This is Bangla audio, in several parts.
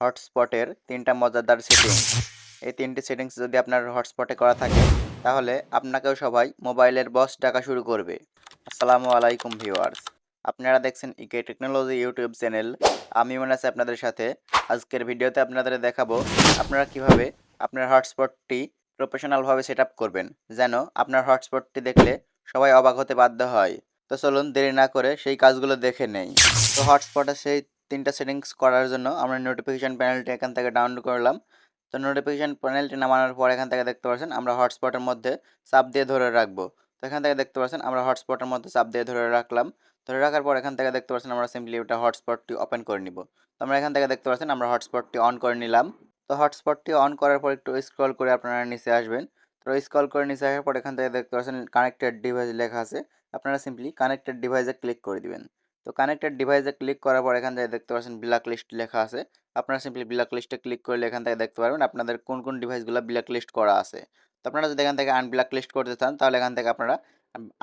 হটস্পটের তিনটা মজাদার সেটিংস এই তিনটি সেটিংস যদি আপনার হটস্পটে করা থাকে, তাহলে আপনাকেও সবাই মোবাইলের বস ডাকা শুরু করবে। আসসালামু আলাইকুম ভিউয়ার্স আপনারা দেখছেন ইকে টেকনোলজি ইউটিউব চ্যানেল আমি মনে আছি আপনাদের সাথে। আজকের ভিডিওতে আপনাদের দেখাবো আপনারা কীভাবে আপনার হটস্পটটি প্রফেশনালভাবে সেট আপ করবেন, যেন আপনার হটস্পটটি দেখলে সবাই অবাক হতে বাধ্য হয়। তো চলুন দেরি না করে সেই কাজগুলো দেখে নেই। তো হটস্পটে সেই তিনটা সেটিংস করার জন্য আমরা নোটিফিকেশান প্যানেলটি এখান থেকে ডাউনলোড করলাম। তো নোটিফিকেশান প্যানেলটি নামানোর পর এখান থেকে দেখতে পাচ্ছেন আমরা হটস্পটের মধ্যে চাপ দিয়ে ধরে রাখব। তো এখান থেকে দেখতে পাচ্ছেন আমরা হটস্পটের মধ্যে চাপ দিয়ে ধরে রাখলাম। ধরে রাখার পর এখান থেকে দেখতে পাচ্ছেন আমরা সিম্পলি ওটা হটস্পটটি ওপেন করে নিব। তো আমরা এখান থেকে দেখতে পাচ্ছেন আমরা হটস্পটটি অন করে নিলাম। তো হটস্পটটি অন করার পর একটু স্ক্রল করে আপনারা নিচে আসবেন। তো স্ক্রল করে নিচে আসার পর এখান থেকে দেখতে পাচ্ছেন কানেক্টেড ডিভাইস লেখা আছে। আপনারা সিম্পলি কানেক্টেড ডিভাইসে ক্লিক করে দিবেন। তো কানেক্টেড ডিভাইসে ক্লিক করার পর এখান থেকে দেখতে পাচ্ছেন ব্ল্যাক লিস্ট লেখা আছে। আপনারা সিম্পলি ব্ল্যাক লিস্টে ক্লিক করলে এখান থেকে দেখতে পারবেন আপনাদের কোন কোন ডিভাইসগুলো ব্ল্যাক লিস্ট করা আছে। তো আপনারা যদি এখান থেকে আনব্ল্যাক লিস্ট করতে চান, তাহলে এখান থেকে আপনারা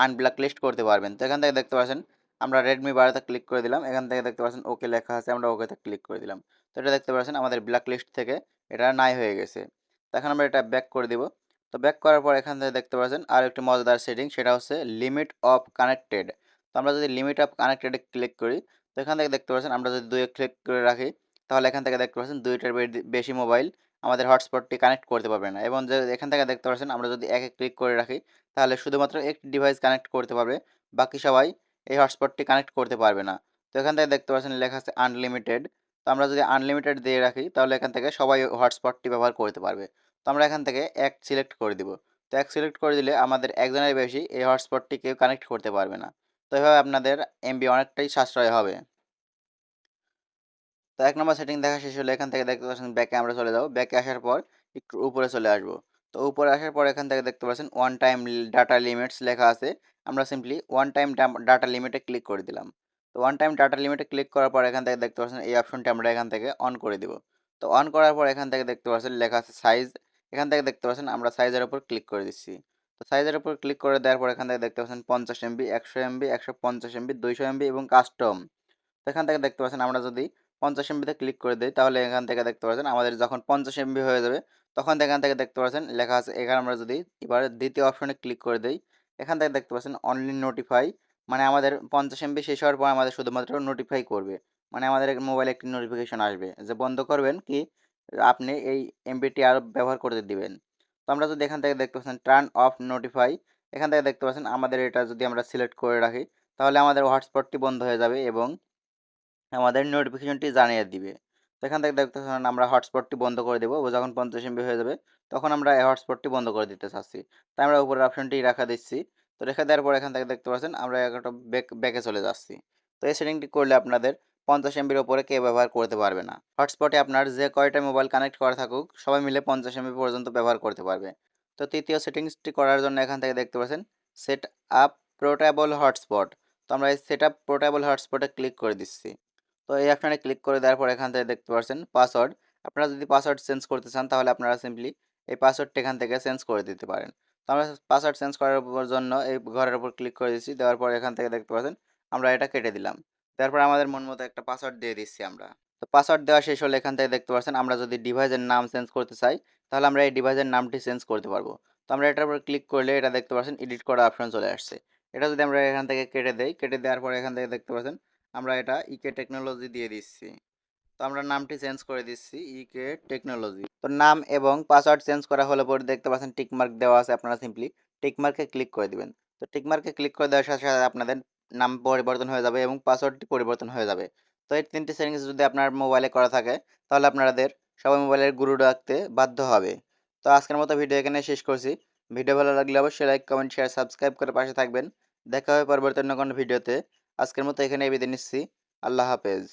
আনব্ল্যাক লিস্ট করতে পারবেন। তো এখান থেকে দেখতে পাচ্ছেন আমরা রেডমি বারোতে ক্লিক করে দিলাম। এখান থেকে দেখতে পাচ্ছেন ওকে লেখা আছে, আমরা ওকেতে ক্লিক করে দিলাম। তো এটা দেখতে পাচ্ছেন আমাদের ব্ল্যাক লিস্ট থেকে এটা নাই হয়ে গেছে। এখন আমরা এটা ব্যাক করে দিব। তো ব্যাক করার পর এখান থেকে দেখতে পাচ্ছেন আর একটি মজাদার সেটিং সেটা হচ্ছে লিমিট অফ কানেক্টেড তো আমরা যদি লিমিট অফ কানেক্টেডে ক্লিক করি, তো এখান থেকে দেখতে পাচ্ছেন আমরা যদি দুয়ে ক্লিক করে রাখি, তাহলে এখান থেকে দেখতে পাচ্ছেন দুইটার বেশি মোবাইল আমাদের হটস্পটটি কানেক্ট করতে পারবে না। এবং যে, এখান থেকে দেখতে পাচ্ছেন আমরা যদি একে ক্লিক করে রাখি, তাহলে শুধুমাত্র একটি ডিভাইস কানেক্ট করতে পারবে, বাকি সবাই এই হটস্পটটি কানেক্ট করতে পারবে না। তো এখান থেকে দেখতে পাচ্ছেন লেখা আছে আনলিমিটেড তো আমরা যদি আনলিমিটেড দিয়ে রাখি, তাহলে এখান থেকে সবাই হটস্পটটি ব্যবহার করতে পারবে। তো আমরা এখান থেকে এক সিলেক্ট করে দিব। তো এক সিলেক্ট করে দিলে আমাদের একজনের বেশি এই হটস্পটটি কেউ কানেক্ট করতে পারবে না। তো এভাবে আপনাদের এমবি অনেকটাই সাশ্রয় হবে। তো এক নম্বর সেটিং দেখা শেষ হলে এখান থেকে দেখতে পাচ্ছেন ব্যাকে আমরা চলে যাব। ব্যাকে আসার পর একটু উপরে চলে আসব। তো উপরে আসার পর এখান থেকে দেখতে পাচ্ছেন ওয়ান টাইম ডাটা লিমিটস লেখা আছে। আমরা সিম্পলি ওয়ান টাইম ডাটা লিমিটে ক্লিক করে দিলাম। তো ওয়ান টাইম ডাটা লিমিটে ক্লিক করার পর এখান থেকে দেখতে পাচ্ছেন এই অপশনটি আমরা এখান থেকে অন করে দিব। তো অন করার পর এখান থেকে দেখতে পাচ্ছেন লেখা আছে সাইজ এখান থেকে দেখতে পাচ্ছেন আমরা সাইজের উপর ক্লিক করে দিচ্ছি। তো সাইজের উপর ক্লিক করে দেওয়ার পর এখান থেকে দেখতে পাচ্ছেন পঞ্চাশ এমবি একশো এমবি একশো পঞ্চাশ এমবি দুইশো এমবি এবং কাস্টম তো এখান থেকে দেখতে পাচ্ছেন আমরা যদি পঞ্চাশ এমবিতে ক্লিক করে দিই, তাহলে এখান থেকে দেখতে পাচ্ছেন আমাদের যখন পঞ্চাশ এমবি হয়ে যাবে, তখন এখান থেকে দেখতে পাচ্ছেন লেখা আছে এখানে আমরা যদি এবার দ্বিতীয় অপশনে ক্লিক করে দিই, এখান থেকে দেখতে পাচ্ছেন অনলি নোটিফাই মানে আমাদের পঞ্চাশ এমবি শেষ হওয়ার পর আমাদের শুধুমাত্র নোটিফাই করবে। মানে আমাদের মোবাইলে একটি নোটিফিকেশন আসবে। যে বন্ধ করবেন কি, আপনি এই এমবিটি আরও ব্যবহার করতে দিবেন। তো আমরা যদি এখান থেকে দেখতে পাচ্ছেন টার্ন অফ নোটিফাই এখান থেকে দেখতে পাচ্ছেন আমাদের এটা যদি আমরা সিলেক্ট করে রাখি, তাহলে আমাদের হটস্পটটি বন্ধ হয়ে যাবে এবং আমাদের নোটিফিকেশনটি জানিয়ে দিবে। তো এখান থেকে দেখতে পাচ্ছেন আমরা হটস্পটটি বন্ধ করে দেবো যখন পঞ্চাশ এমবি হয়ে যাবে, তখন আমরা এই হটস্পটটি বন্ধ করে দিতে চাচ্ছি। তাই আমরা উপরের অপশনটি রাখা দিচ্ছি। তো রেখে দেওয়ার পর এখান থেকে দেখতে পাচ্ছেন আমরা একটা ব্যাক ব্যাকে চলে যাচ্ছি। তো এই সেটিংটি করলে আপনাদের পঞ্চাশ এমবির ওপরে কেউ ব্যবহার করতে পারবে না। হটস্পটে আপনার যে কয়টা মোবাইল কানেক্ট করা থাকুক, সবাই মিলে পঞ্চাশ এমবি পর্যন্ত ব্যবহার করতে পারবে। তো তৃতীয় সেটিংসটি করার জন্য এখান থেকে দেখতে পাচ্ছেন সেট আপ পোর্টেবল হটস্পট তো আমরা এই সেট আপ পোর্টেবল হটস্পটে ক্লিক করে দিচ্ছি। তো এই অপশানে ক্লিক করে দেওয়ার পর এখান থেকে দেখতে পাচ্ছেন পাসওয়ার্ড আপনারা যদি পাসওয়ার্ড চেঞ্জ করতে চান, তাহলে আপনারা সিম্পলি এই পাসওয়ার্ডটি এখান থেকে চেঞ্জ করে দিতে পারেন। তো আমরা পাসওয়ার্ড চেঞ্জ করার জন্য এই ঘরের উপর ক্লিক করে দিচ্ছি। দেওয়ার পর এখান থেকে দেখতে পাচ্ছেন, আমরা এটা কেটে দিলাম। তারপর আমাদের মন মতো একটা পাসওয়ার্ড দিয়ে দিচ্ছি আমরা। তো পাসওয়ার্ড দেওয়া শেষ হলে এখান থেকে দেখতে পাচ্ছেন আমরা যদি ডিভাইসের নাম চেঞ্জ করতে চাই, তাহলে আমরা এই ডিভাইসের নামটি চেঞ্জ করতে পারব। তো আমরা এটার উপর ক্লিক করলে এটা দেখতে পাচ্ছেন এডিট করা অপশন চলে আসছে। এটা যদি আমরা এখান থেকে কেটে দেই, কেটে দেওয়ার পর এখান থেকে দেখতে পাচ্ছেন আমরা এটা ইকে টেকনোলজি দিয়ে দিচ্ছি। তো আমরা নামটি চেঞ্জ করে দিচ্ছি ইকে টেকনোলজি তো নাম এবং পাসওয়ার্ড চেঞ্জ করা হলে পরে দেখতে পাচ্ছেন টিকমার্ক দেওয়া আছে আপনারা সিম্পলি টিকমার্কে ক্লিক করে দিবেন। তো টিকমার্কে ক্লিক করে দেওয়ার সাথে সাথে আপনাদের নাম পরিবর্তন হয়ে যাবে এবং পাসওয়ার্ডটি পরিবর্তন হয়ে যাবে। তো এই তিনটি সেটিংস যদি আপনার মোবাইলে করা থাকে, তাহলে আপনাদের সবাই মোবাইলের গুরু রাখতে বাধ্য হবে। তো আজকের মতো ভিডিও এখানে শেষ করছি। ভিডিও ভালো লাগলে অবশ্যই লাইক কমেন্ট শেয়ার সাবস্ক্রাইব করে পাশে থাকবেন। দেখা হবে পরবর্তী অন্য কোনো ভিডিওতে আজকের মতো এখানে বিদায় নিচ্ছি। আল্লাহ হাফেজ।